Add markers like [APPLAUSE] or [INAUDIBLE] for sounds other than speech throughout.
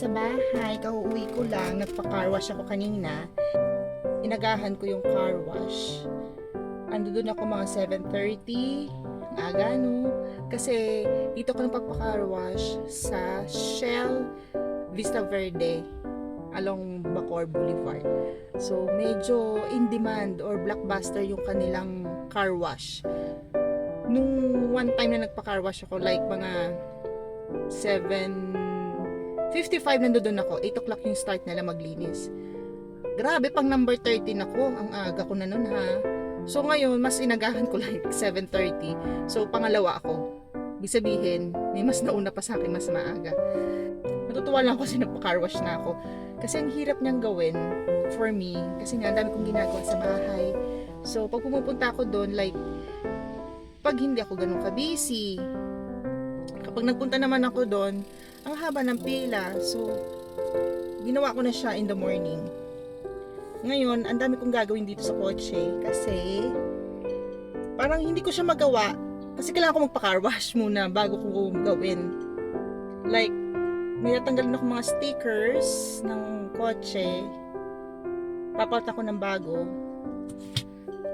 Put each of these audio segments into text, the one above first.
sa bahay. Kauuwi ko lang. Nagpa-car wash ako kanina. Inagahan ko yung car wash. Ando doon ako mga 7.30. Ang aga, no? Kasi dito ko nagpa-car wash sa Shell Vista Verde along Bacor Boulevard. So, medyo in demand or blockbuster yung kanilang car wash. Nung one time na nagpa-car wash ako, like mga 7.55 nandoon ako. 8 o'clock yung start nila maglinis. Grabe, pang number 13 ako. Ang aga ko na nun ha. So ngayon, mas inagahan ko [LAUGHS] like 7.30. So pangalawa ako. Ibig sabihin, may mas nauna pa sa akin, mas maaga. Natutuwa lang kasi nagpa-car wash na ako. Kasi ang hirap niyang gawin for me. Kasi nga, dami kong ginagawa sa bahay. So, pag pumupunta ako doon, like, pag hindi ako ganun ka-busy, kapag nagpunta naman ako doon, ang haba ng pila. So, ginawa ko na siya in the morning. Ngayon, ang dami kong gagawin dito sa kotse kasi parang hindi ko siya magawa kasi kailangan ko magpa-car wash muna bago ko gawin. Like, may natanggalin ako mga stickers ng kotse. Papalit ako ng bago.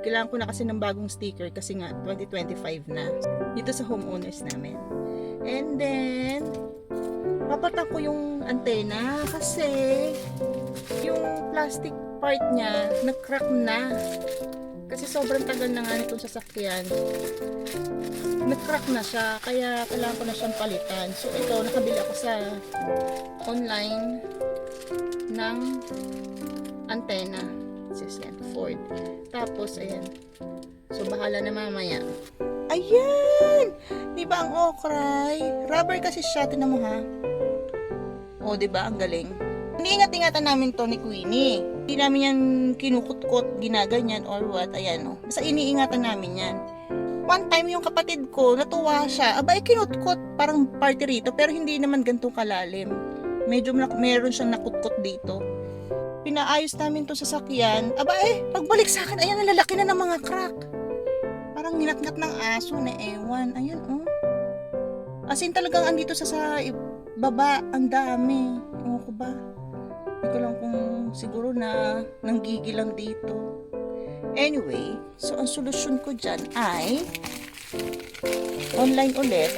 Kailangan ko na kasi ng bagong sticker kasi nga 2025 na. Dito sa homeowners namin. And then, papalitan ko yung antena kasi yung plastic part niya nag-crack na. Kasi sobrang tagal na nga nitong sasakyan. Nag-crack na siya, kaya kailangan ko na siyang palitan. So ito, nakabili ako sa online ng antena. Sis yan, Ford. Tapos, ayan. So, bahala na mamaya. Ayan! Di ba ang okray? Rubber kasi siya, tinan mo ha. O, di ba? Ang galing. Iniingat-ingatan namin to ni Queenie. Hindi namin yan kinukutkot, ginaganyan or what. Ayan o. Basta iniingatan namin yan. One time yung kapatid ko, natuwa siya. Aba, eh, kinutkot. Parang party rito. Pero hindi naman gantong kalalim. Medyo meron siyang nakutkot dito. Pinaayos namin to sa sakyan. Aba eh, pagbalik sa akin, ayan, nalalaki na ng mga crack. Parang ninatngat ng aso na ewan. Ayan, oh. As in talagang andito sa sa baba, ang dami. Ewan ko ba? Hindi ko lang kung siguro na nanggigil lang dito. Anyway, so ang solusyon ko dyan ay online ulit.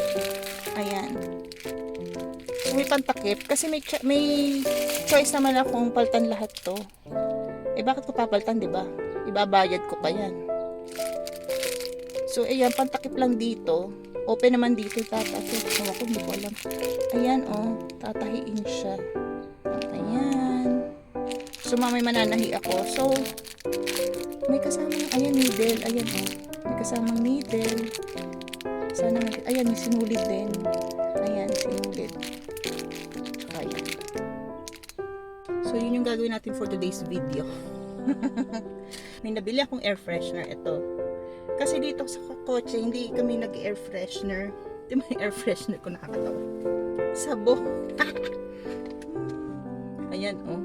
Ayan. May pantakip kasi may cho- may choice naman akong paltan lahat to. Eh bakit ko papaltan, 'di ba? Ibabayad ko pa 'yan. So ayan, pantakip lang dito. Open naman dito tatakip. Ewan ko, hindi ko alam. Ayan oh, tatahiin siya. Ayan. So mamay mananahi ako. So may kasamang, ayan needle, ayan oh. May kasamang needle. Sana, mag- ayan, may sinulid din. Ayan, sinulid. Tsaka ayan. So, yun yung gagawin natin for today's video. [LAUGHS] May nabili akong air freshener. Ito. Kasi dito sa kotse, hindi kami nag-air freshener. Ito yung air freshener ko nakakatawa. Sabo. [LAUGHS] Ayan, oh.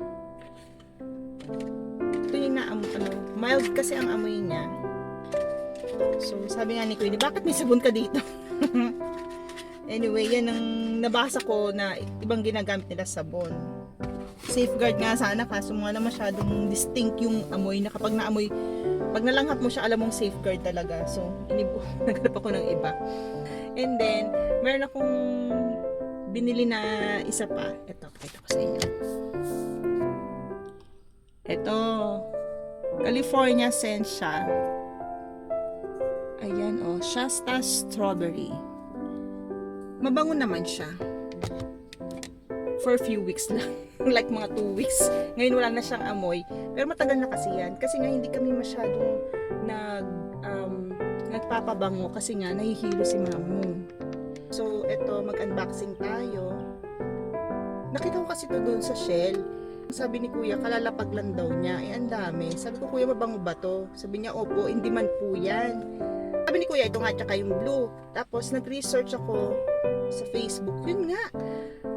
Ito yung na, ano, mild kasi ang amoy niya. So, sabi nga ni Queenie, bakit may sabon ka dito? [LAUGHS] anyway, yan ang nabasa ko na ibang ginagamit nila sabon. Safeguard nga sana kaso nga na masyadong distinct yung amoy na kapag naamoy, pag nalanghap mo siya, alam mong safeguard talaga. So, inibo, [LAUGHS] naghanap ako ng iba. And then, meron akong binili na isa pa. Ito, pakita ko sa inyo. Ito, California scent siya. Ayan, oh, Shasta Strawberry. Mabango naman siya. For a few weeks lang. [LAUGHS] like mga 2 weeks. Ngayon wala na siyang amoy. Pero matagal na kasi yan. Kasi nga hindi kami masyadong nag, um, nagpapabango kasi nga nahihilo si mamu. So, eto, mag-unboxing tayo. Nakita ko kasi to doon sa Shell. Sabi ni Kuya, kalalapag lang daw niya. Eh, ang dami. Sabi ko, Kuya, mabango ba to? Sabi niya, opo, hindi man po yan. Sabi ni Kuya, ito nga tsaka yung blue. Tapos, nag-research ako sa Facebook. Yun nga.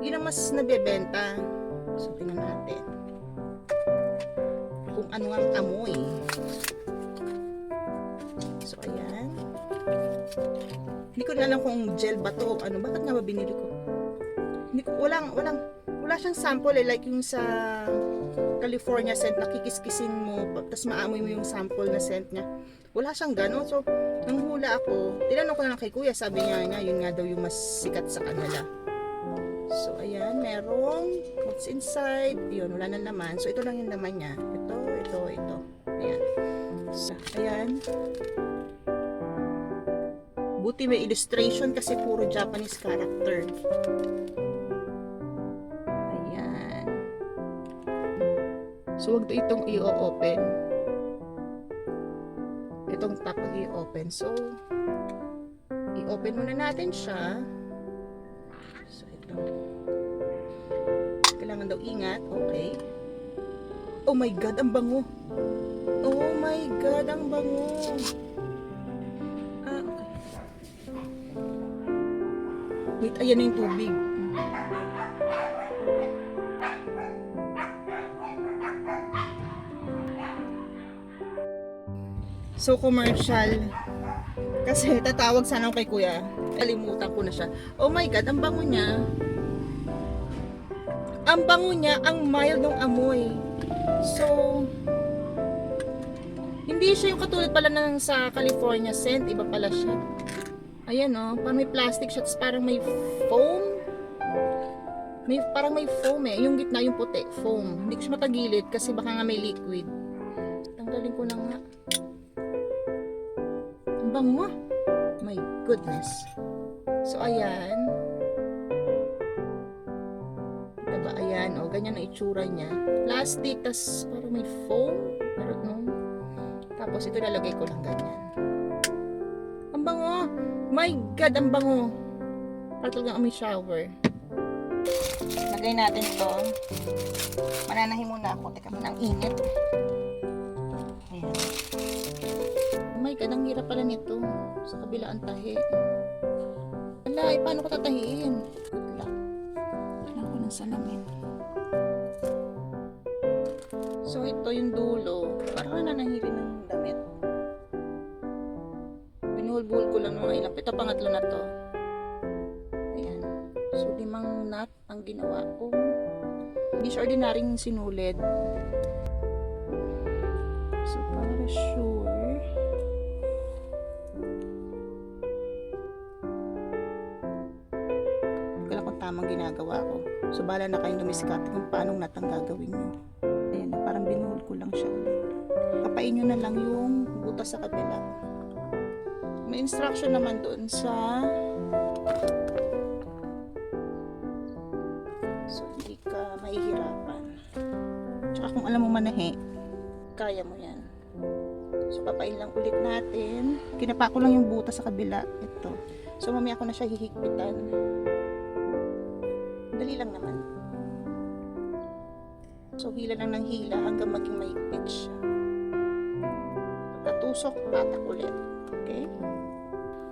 Yun ang mas nabebenta. So, tingnan natin. Kung ano ang amoy. So, ayan. Hindi ko na alam kung gel ba to ano. Bakit nga ba binili ko? Hindi ko, walang, walang, wala siyang sample eh, like yung sa California scent, nakikiskisin mo, tapos maamoy mo yung sample na scent niya. Wala siyang gano'n. So, nang hula ako, tinanong ko na lang kay kuya, sabi niya niya, yun nga daw yung mas sikat sa kanila. So, ayan, merong what's inside. Yun, wala na naman. So, ito lang yung naman niya. Ito, ito, ito. Ayan. So, ayan. Buti may illustration kasi puro Japanese character. Ayan. So, wag to itong i-open. Itong top i-open. So, i-open muna natin siya. Ito. Kailangan daw ingat. Okay. Oh my God, ang bango. Oh my God, ang bango. Ah, okay. Wait, ayan yung tubig. So, commercial. Kasi tatawag sana ako kay kuya. Kalimutan ko na siya. Oh my God, ang bango niya. Ang bango niya, ang mild ng amoy. So, hindi siya yung katulad pala ng sa California scent. Iba pala siya. Ayan oh, parang may plastic siya. parang may foam. May, parang may foam eh. Yung gitna yung puti, foam. Hindi ko siya matagilid kasi baka nga may liquid. Tanggalin ko na nga. Ang bango. My goodness. So, ayan. Diba, ayan. O, ganyan ang itsura niya. Plastic, tas parang may foam. Pero, no. Tapos, ito lalagay ko lang ganyan. Ang bango. My God, ang bango. Parang talagang amoy shower. Lagay natin ito. Mananahin muna ako. Teka, ang init. My ang hirap pala nito. Sa kabila ang tahi. Wala, eh, paano ko tatahiin? Luck. Kailangan ko ng salamin. So, ito yung dulo. Parang nananahiri ng damit. Binuhol-buhol ko lang mga ilang. Ito pangatlo na to. Ayan. So, limang knot ang ginawa ko. Hindi siya ordinaryong sinulid. So, para sure. Tamang ginagawa ko. So, bala na kayong dumiskate kung paanong knot ang gagawin nyo. Ayan, parang binuhol ko lang siya ulit. Kapain nyo na lang yung butas sa kabila. May instruction naman doon sa So, hindi ka mahihirapan. Tsaka kung alam mo manahe, kaya mo yan. So, papain lang ulit natin. Kinapa ko lang yung butas sa kabila. Ito. So, mamaya ko na siya hihigpitan. Dali lang naman. So, hila lang ng hila hanggang maging mahigpit siya. Pagkatusok, tatak ulit. Okay?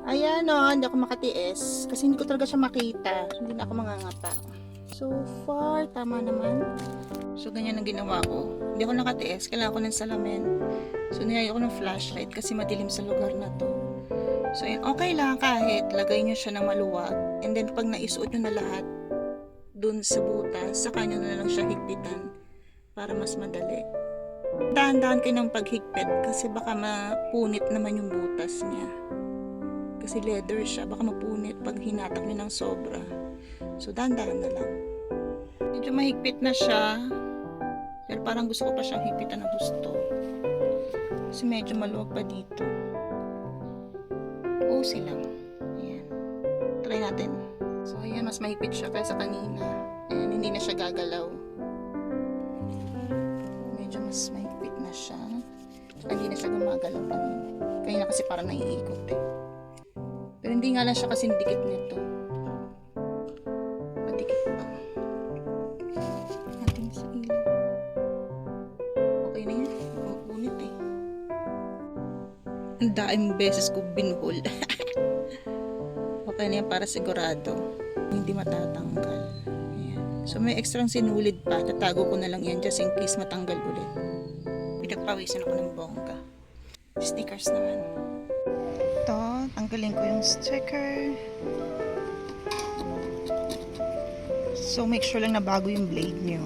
Ayan o, hindi ako makatiis. Kasi hindi ko talaga siya makita. Hindi na ako mangangapa. So far, tama naman. So, ganyan ang ginawa ko. Hindi ako nakatiis. Kailangan ko ng salamin. So, nilayo ko ng flashlight kasi madilim sa lugar na to. So, okay lang kahit lagay nyo siya ng maluwag. And then, pag naisuot nyo na lahat dun sa butas, saka nyo na lang siya higpitan para mas madali. Dahan-dahan kayo ng paghigpit kasi baka mapunit naman yung butas niya. Kasi leather siya, baka mapunit pag hinatak nyo ng sobra. So, dahan-dahan na lang. Medyo mahigpit na siya. Pero parang gusto ko pa siyang higpitan ng gusto. Kasi medyo maluwag pa dito. Usi lang. Ayan. Try natin. So, ayan. Mas mahigpit siya kaysa kanina. Ayan. Hindi na siya gagalaw. Medyo mas mahigpit na siya. Hindi na siya gumagalaw kanina. Kanina kasi parang naiikot eh. Pero hindi nga lang siya kasi dikit nito. Madikit pa. Natin sa ilaw. Okay na yan. Mapunit eh. Ang daing beses ko binuhol. [LAUGHS] okay na para sigurado. Hindi matatanggal. Ayan. So may extra sinulid pa. Tatago ko na lang yan just in case matanggal ulit. Pinagpawisan ako ng bongga. Stickers naman. Ito, tanggalin ko yung sticker. So, make sure lang na bago yung blade nyo.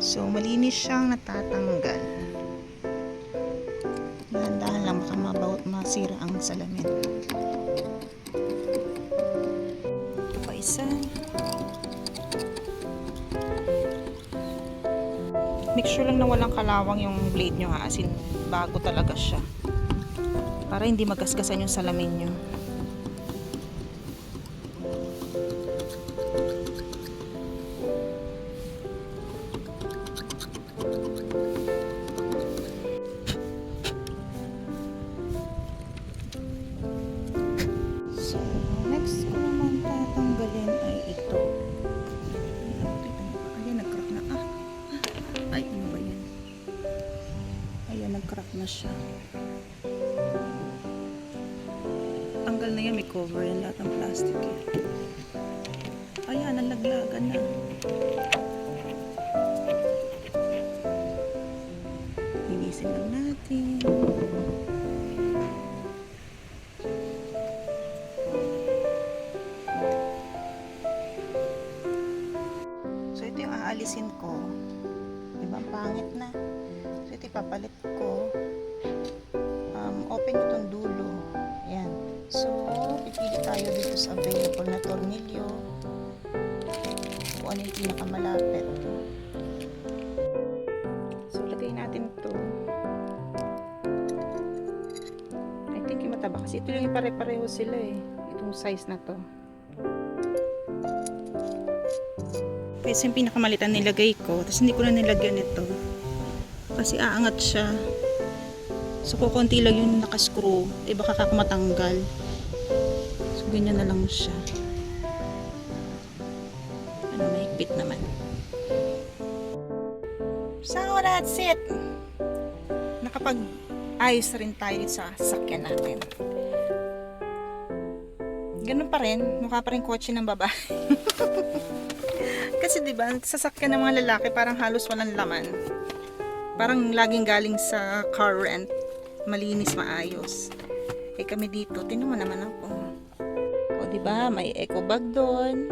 So, malinis siyang natatanggal. Dahan-dahan lang, baka mabawat masira ang salamin. Isa. Make sure lang na walang kalawang yung blade nyo ha, as in, bago talaga siya. Para hindi magasgasan yung salamin nyo. Siya. Tanggal na yan, may cover yan lahat ng plastic. Eh. Ayan, nalaglagan na. Linisin lang natin. So, ito yung aalisin ko. Diba, ang pangit na. So, ito ipapalit sa available na tornilyo. Kung ano yung pinakamalapit. So, lagay natin ito. I think yung mataba kasi ito yung pare-pareho sila eh. Itong size na to. Kasi yung pinakamalitan nilagay ko, tapos hindi ko na nilagyan ito. Kasi aangat siya. So, kukunti lang yung nakascrew. Eh, baka kakamatanggal. Ganyan na lang siya. Ano, mahigpit naman. So, that's it. Nakapag-ayos na rin tayo sa sasakyan natin. Ganun pa rin. Mukha pa rin kotse ng babae. [LAUGHS] Kasi 'di ba, sasakyan ng mga lalaki parang halos walang laman. Parang laging galing sa car rent. Malinis, maayos. Eh kami dito, mo naman ako. 'Di ba, may eco bag doon.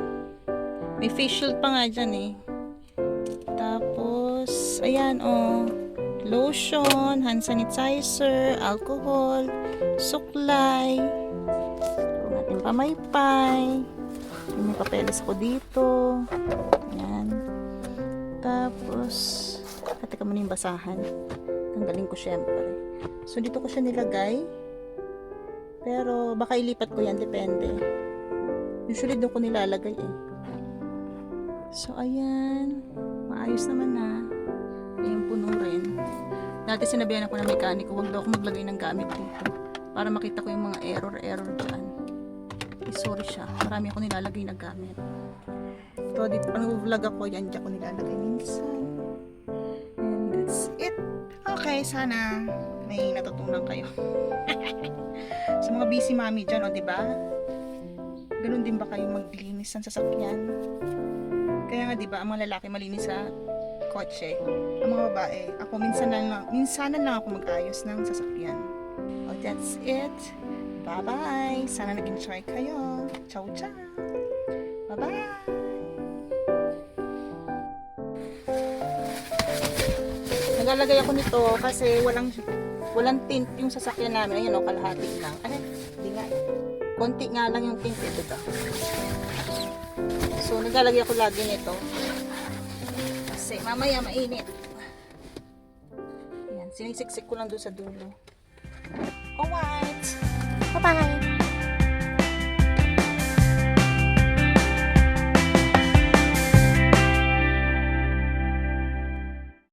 May face shield pa nga diyan eh. Tapos, ayan oh, lotion, hand sanitizer, alcohol, suklay. Natin pamaypay. May papeles ko dito. Ayan. Tapos, ah, teka muna yung basahan. Tanggalin ko syempre. So, dito ko siya nilagay. Pero, baka ilipat ko yan. Depende. Usually, doon ko nilalagay eh. So, ayan. Maayos naman na. Ayan, puno rin. Dati sinabihan ako ng mekaniko, huwag daw ako maglagay ng gamit dito. Para makita ko yung mga error-error dyan. Eh, sorry siya. Marami ako nilalagay na gamit. Ito, dito pang vlog ako, yan dyan ko nilalagay minsan. And that's it. Okay, sana may natutunan kayo. [LAUGHS] Sa mga busy mami dyan, o, di ba? Ganun din ba kayo maglinis ng sasakyan? Kaya nga, di ba, ang mga lalaki malinis sa kotse. Ang mga babae, ako minsan lang, minsanan lang ako mag-ayos ng sasakyan. Oh, that's it. Bye-bye. Sana nag-enjoy kayo. Ciao, ciao. Bye-bye. Naglalagay ako nito kasi walang walang tint yung sasakyan namin. Ayun o, kalahati lang. Ay, hindi nga. Konti nga lang yung tint ito ba. So, naglalagay ako lagi nito. Kasi mamaya mainit. Ayan, sinisiksik ko lang doon sa dulo. Alright. Bye-bye.